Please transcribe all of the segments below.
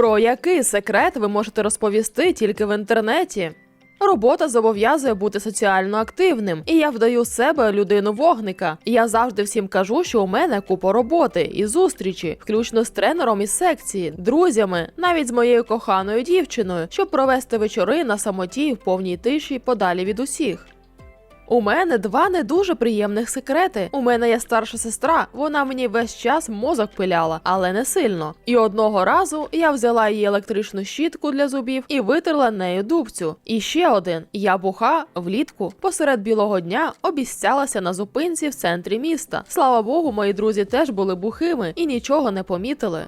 Про який секрет ви можете розповісти тільки в інтернеті? Робота зобов'язує бути соціально активним, і я вдаю себе людину вогника. Я завжди всім кажу, що у мене купа роботи і зустрічі, включно з тренером із секції, друзями, навіть з моєю коханою дівчиною, щоб провести вечори на самоті в повній тиші подалі від усіх. У мене два не дуже приємних секрети. У мене є старша сестра, вона мені весь час мозок пиляла, але не сильно. І одного разу я взяла її електричну щітку для зубів і витерла нею дубцю. І ще один: я буха влітку посеред білого дня обіцялася на зупинці в центрі міста. Слава Богу, мої друзі теж були бухими і нічого не помітили.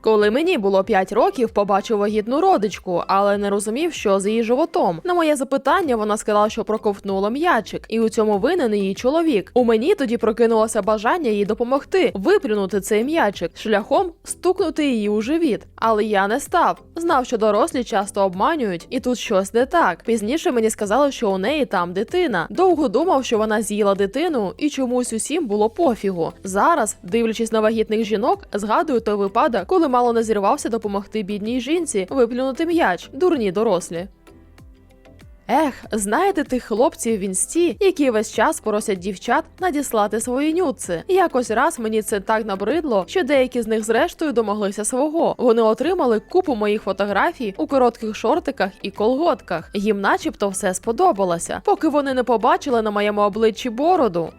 Коли мені було 5 років, побачив вагітну родичку, але не розумів, що з її животом. На моє запитання вона сказала, що проковтнула м'ячик, і у цьому винен її чоловік. У мені тоді прокинулося бажання їй допомогти виплюнути цей м'ячик шляхом стукнути її у живіт. Але я не став. Знав, що дорослі часто обманюють, і тут щось не так. Пізніше мені сказали, що у неї там дитина. Довго думав, що вона з'їла дитину, і чомусь усім було пофігу. Зараз, дивлячись на вагітних жінок, згадую той випадок, коли мало не зірвався допомогти бідній жінці виплюнути м'яч, дурні дорослі. Ех, знаєте тих хлопців в інсті, які весь час просять дівчат надіслати свої нюци. Якось раз мені це так набридло, що деякі з них зрештою домоглися свого. Вони отримали купу моїх фотографій у коротких шортиках і колготках. Їм, начебто, все сподобалося, поки вони не побачили на моєму обличчі бороду.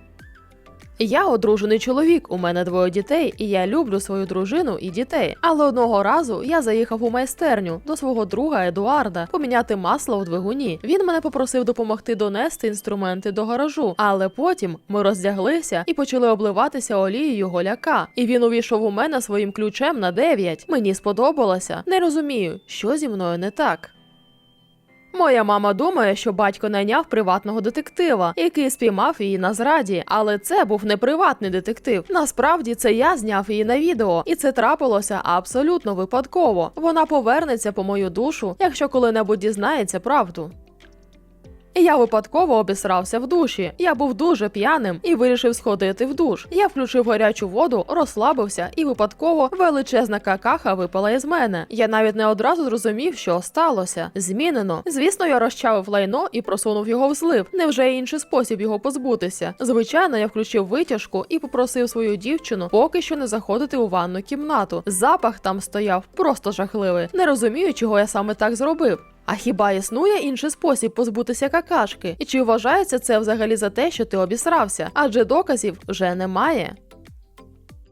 Я одружений чоловік, у мене двоє дітей, і я люблю свою дружину і дітей. Але одного разу я заїхав у майстерню до свого друга Едуарда поміняти масло в двигуні. Він мене попросив допомогти донести інструменти до гаражу, але потім ми роздяглися і почали обливатися олією голяка. І він увійшов у мене своїм ключем на 9. Мені сподобалося. Не розумію, що зі мною не так. Моя мама думає, що батько найняв приватного детектива, який спіймав її на зраді, але це був не приватний детектив. Насправді це я зняв її на відео, і це трапилося абсолютно випадково. Вона повернеться по мою душу, якщо коли-небудь дізнається правду. Я випадково обісрався в душі. Я був дуже п'яним і вирішив сходити в душ. Я включив гарячу воду, розслабився, і випадково величезна какаха випала із мене. Я навіть не одразу зрозумів, що сталося. Змінено. Звісно, я розчавив лайно і просунув його в злив. Невже інший спосіб його позбутися? Звичайно, я включив витяжку і попросив свою дівчину поки що не заходити у ванну кімнату. Запах там стояв просто жахливий. Не розумію, чого я саме так зробив. А хіба існує інший спосіб позбутися какашки? І чи вважається це взагалі за те, що ти обісрався? Адже доказів вже немає.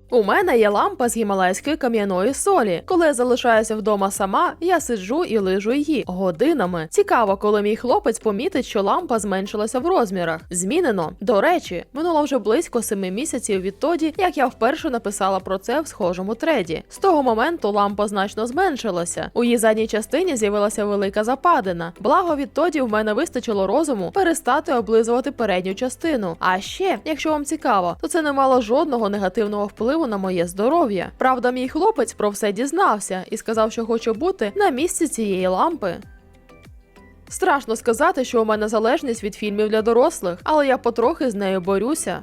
У мене є лампа з гімалайської кам'яної солі. Коли я залишаюся вдома сама, я сиджу і лижу її годинами. Цікаво, коли мій хлопець помітить, що лампа зменшилася в розмірах. Змінено. До речі, минуло вже близько семи місяців відтоді, як я вперше написала про це в схожому треді. З того моменту лампа значно зменшилася. У її задній частині з'явилася велика западина. Благо, відтоді в мене вистачило розуму перестати облизувати передню частину. А ще, якщо вам цікаво, то це не мало жодного негативного впливу на моє здоров'я. Правда, мій хлопець про все дізнався і сказав, що хоче бути на місці цієї лампи. Страшно сказати, що у мене залежність від фільмів для дорослих, але я потрохи з нею борюся.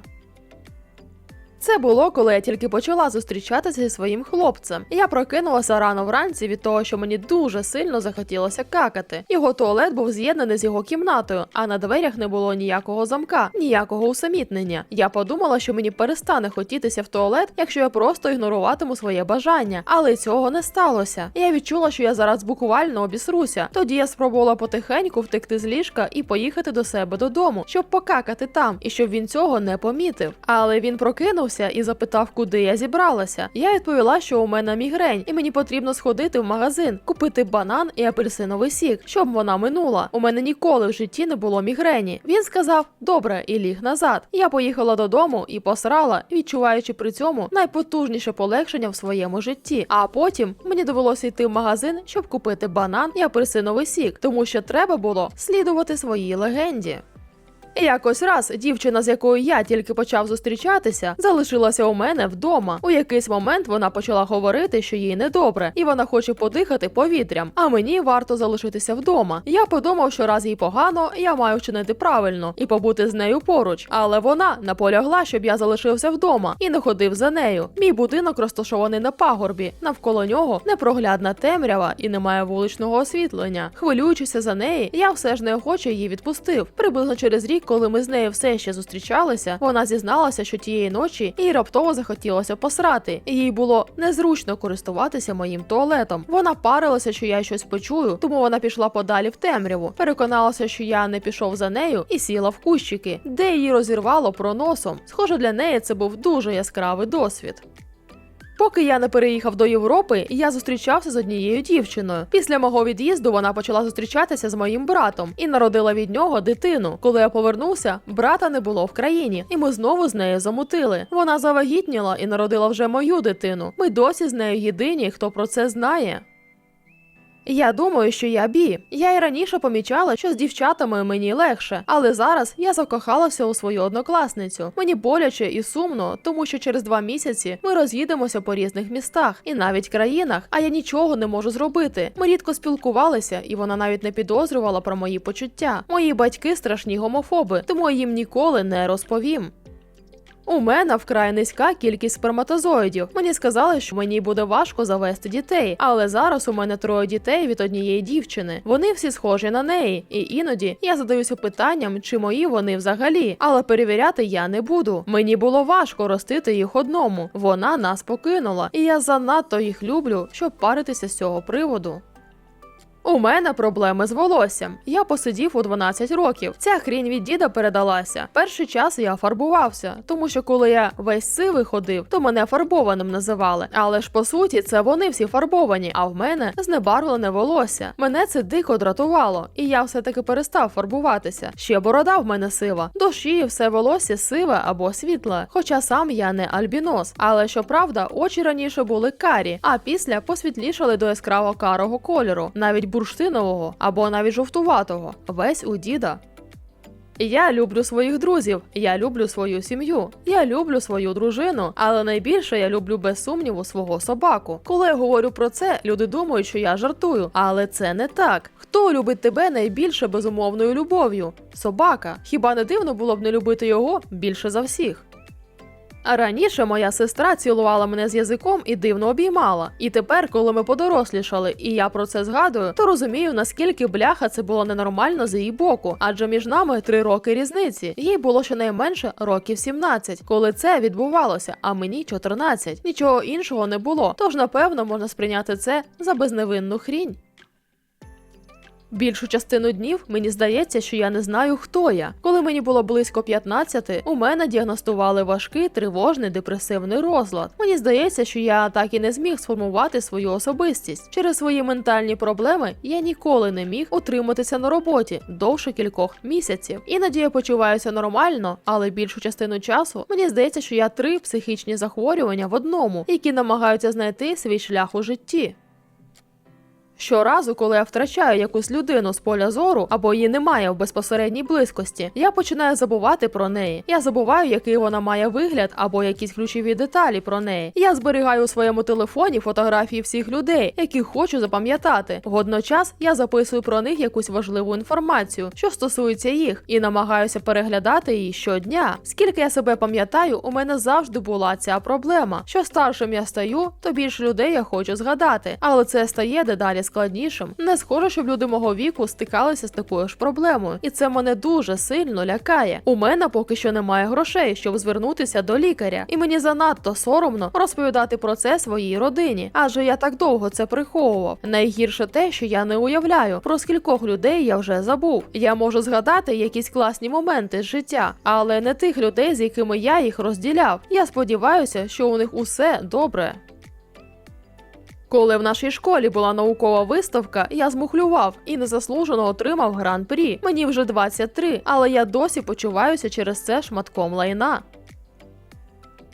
Це було, коли я тільки почала зустрічатися зі своїм хлопцем. Я прокинулася рано вранці від того, що мені дуже сильно захотілося какати. Його туалет був з'єднаний з його кімнатою, а на дверях не було ніякого замка, ніякого усамітнення. Я подумала, що мені перестане хотітися в туалет, якщо я просто ігноруватиму своє бажання, але цього не сталося. Я відчула, що я зараз буквально обісруся. Тоді я спробувала потихеньку втекти з ліжка і поїхати до себе додому, щоб покакати там, і щоб він цього не помітив. Але він прокинувся і запитав, куди я зібралася. Я відповіла, що у мене мігрень, і мені потрібно сходити в магазин, купити банан і апельсиновий сік, щоб вона минула. У мене ніколи в житті не було мігрені. Він сказав добре і ліг назад. Я поїхала додому і посрала, відчуваючи при цьому найпотужніше полегшення в своєму житті. А потім мені довелося йти в магазин, щоб купити банан і апельсиновий сік, тому що треба було слідувати своїй легенді. Якось раз дівчина, з якою я тільки почав зустрічатися, залишилася у мене вдома. У якийсь момент вона почала говорити, що їй недобре, і вона хоче подихати повітрям. А мені варто залишитися вдома. Я подумав, що раз їй погано, я маю вчинити правильно і побути з нею поруч. Але вона наполягла, щоб я залишився вдома і не ходив за нею. Мій будинок розташований на пагорбі. Навколо нього непроглядна темрява і немає вуличного освітлення. Хвилюючися за неї, я все ж неохоче її відпустив. Приблизно через рік, коли ми з нею все ще зустрічалися, вона зізналася, що тієї ночі їй раптово захотілося посрати, і їй було незручно користуватися моїм туалетом. Вона парилася, що я щось почую, тому вона пішла подалі в темряву. Переконалася, що я не пішов за нею, і сіла в кущики, де її розірвало проносом. Схоже, для неї це був дуже яскравий досвід. Поки я не переїхав до Європи, я зустрічався з однією дівчиною. Після мого від'їзду вона почала зустрічатися з моїм братом і народила від нього дитину. Коли я повернувся, брата не було в країні, і ми знову з нею замутили. Вона завагітніла і народила вже мою дитину. Ми досі з нею єдині, хто про це знає. Я думаю, що я бі. Я й раніше помічала, що з дівчатами мені легше, але зараз я закохалася у свою однокласницю. Мені боляче і сумно, тому що через два місяці ми роз'їдемося по різних містах і навіть країнах, а я нічого не можу зробити. Ми рідко спілкувалися, і вона навіть не підозрювала про мої почуття. Мої батьки страшні гомофоби, тому я їм ніколи не розповім. У мене вкрай низька кількість сперматозоїдів. Мені сказали, що мені буде важко завести дітей, але зараз у мене троє дітей від однієї дівчини. Вони всі схожі на неї, і іноді я задаюся питанням, чи мої вони взагалі, але перевіряти я не буду. Мені було важко ростити їх одному. Вона нас покинула, і я занадто їх люблю, щоб паритися з цього приводу. У мене проблеми з волоссям. Я посидів у 12 років. Ця хрінь від діда передалася. Перший час я фарбувався, тому що коли я весь сивий ходив, то мене фарбованим називали. Але ж по суті, це вони всі фарбовані, а в мене знебарвлене волосся. Мене це дико дратувало, і я все-таки перестав фарбуватися. Ще борода в мене сива. До шиї все волосся сиве або світле. Хоча сам я не альбінос. Але щоправда, очі раніше були карі, а після посвітлішали до яскраво карого кольору. Навіть бурштинового або навіть жовтуватого, весь у діда. Я люблю своїх друзів, я люблю свою сім'ю, я люблю свою дружину, але найбільше я люблю без сумніву свого собаку. Коли я говорю про це, люди думають, що я жартую, але це не так. Хто любить тебе найбільше безумовною любов'ю? Собака. Хіба не дивно було б не любити його більше за всіх? А раніше моя сестра цілувала мене з язиком і дивно обіймала. І тепер, коли ми подорослішали, і я про це згадую, то розумію, наскільки бляха це було ненормально з її боку, адже між нами три роки різниці. Їй було щонайменше років 17, коли це відбувалося, а мені 14. Нічого іншого не було. Тож, напевно, можна сприйняти це за безневинну хрінь. Більшу частину днів мені здається, що я не знаю, хто я. Коли мені було близько 15, у мене діагностували важкий тривожний депресивний розлад. Мені здається, що я так і не зміг сформувати свою особистість. Через свої ментальні проблеми я ніколи не міг утриматися на роботі довше кількох місяців. Іноді я почуваюся нормально, але більшу частину часу мені здається, що я три психічні захворювання в одному, які намагаються знайти свій шлях у житті. Щоразу, коли я втрачаю якусь людину з поля зору або її немає в безпосередній близькості, я починаю забувати про неї. Я забуваю, який вона має вигляд або якісь ключові деталі про неї. Я зберігаю у своєму телефоні фотографії всіх людей, які хочу запам'ятати. Водночас я записую про них якусь важливу інформацію, що стосується їх, і намагаюся переглядати її щодня. Скільки я себе пам'ятаю, у мене завжди була ця проблема. Що старшим я стаю, то більше людей я хочу згадати, але це стає дедалі складнішим. Не схоже, щоб люди мого віку стикалися з такою ж проблемою, і це мене дуже сильно лякає. У мене поки що немає грошей, щоб звернутися до лікаря, і мені занадто соромно розповідати про це своїй родині, адже я так довго це приховував. Найгірше те, що я не уявляю, про скількох людей я вже забув. Я можу згадати якісь класні моменти з життя, але не тих людей, з якими я їх розділяв. Я сподіваюся, що у них усе добре. Коли в нашій школі була наукова виставка, я змухлював і незаслужено отримав гран-прі. Мені вже 23, але я досі почуваюся через це шматком лайна.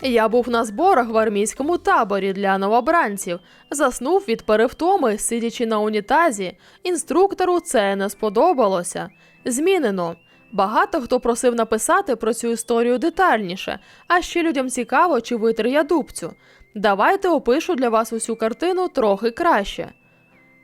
Я був на зборах в армійському таборі для новобранців, заснув від перевтоми, сидячи на унітазі. Інструктору це не сподобалося. Змінено. Багато хто просив написати про цю історію детальніше, а ще людям цікаво, чи витер я дубцю. Давайте опишу для вас усю картину трохи краще.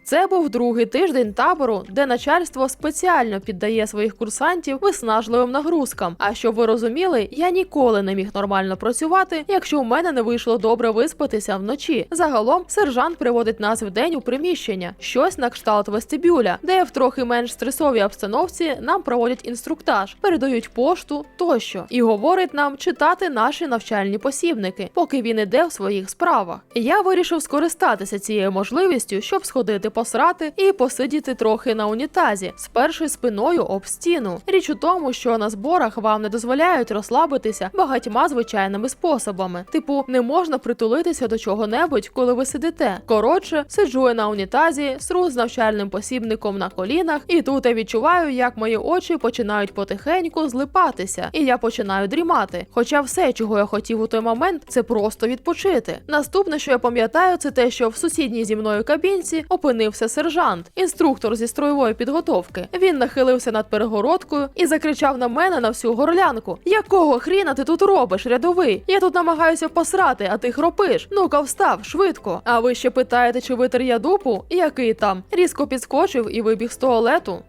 Це був другий тиждень табору, де начальство спеціально піддає своїх курсантів виснажливим нагрузкам. А щоб ви розуміли, я ніколи не міг нормально працювати, якщо у мене не вийшло добре виспатися вночі. Загалом сержант приводить нас вдень у приміщення, щось на кшталт вестибюля, де в трохи менш стресовій обстановці нам проводять інструктаж, передають пошту тощо, і говорить нам читати наші навчальні посібники, поки він іде в своїх справах. Я вирішив скористатися цією можливістю, щоб сходити посрати і посидіти трохи на унітазі, сперши спиною об стіну. Річ у тому, що на зборах вам не дозволяють розслабитися багатьма звичайними способами. Типу, не можна притулитися до чого-небудь, коли ви сидите. Коротше, сиджу я на унітазі, сру з навчальним посібником на колінах, і тут я відчуваю, як мої очі починають потихеньку злипатися, і я починаю дрімати. Хоча все, чого я хотів у той момент, це просто відпочити. Наступне, що я пам'ятаю, це те, що в сусідній зі мною кабінці опинився сержант, інструктор зі строєвої підготовки. Він нахилився над перегородкою і закричав на мене на всю горлянку: Якого хріна ти тут робиш, рядовий? Я тут намагаюся посрати, а ти хропиш. Ну-ка, встав, швидко. А ви ще питаєте, чи витер я дупу? Який там? Різко підскочив і вибіг з туалету.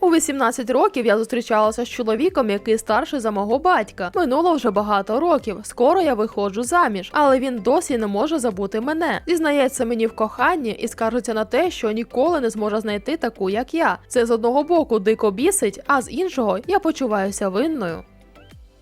У 18 років я зустрічалася з чоловіком, який старший за мого батька. Минуло вже багато років. Скоро я виходжу заміж, але він досі не може забути мене. Зізнається мені в коханні і скаржиться на те, що ніколи не зможе знайти таку, як я. Це з одного боку дико бісить, а з іншого я почуваюся винною.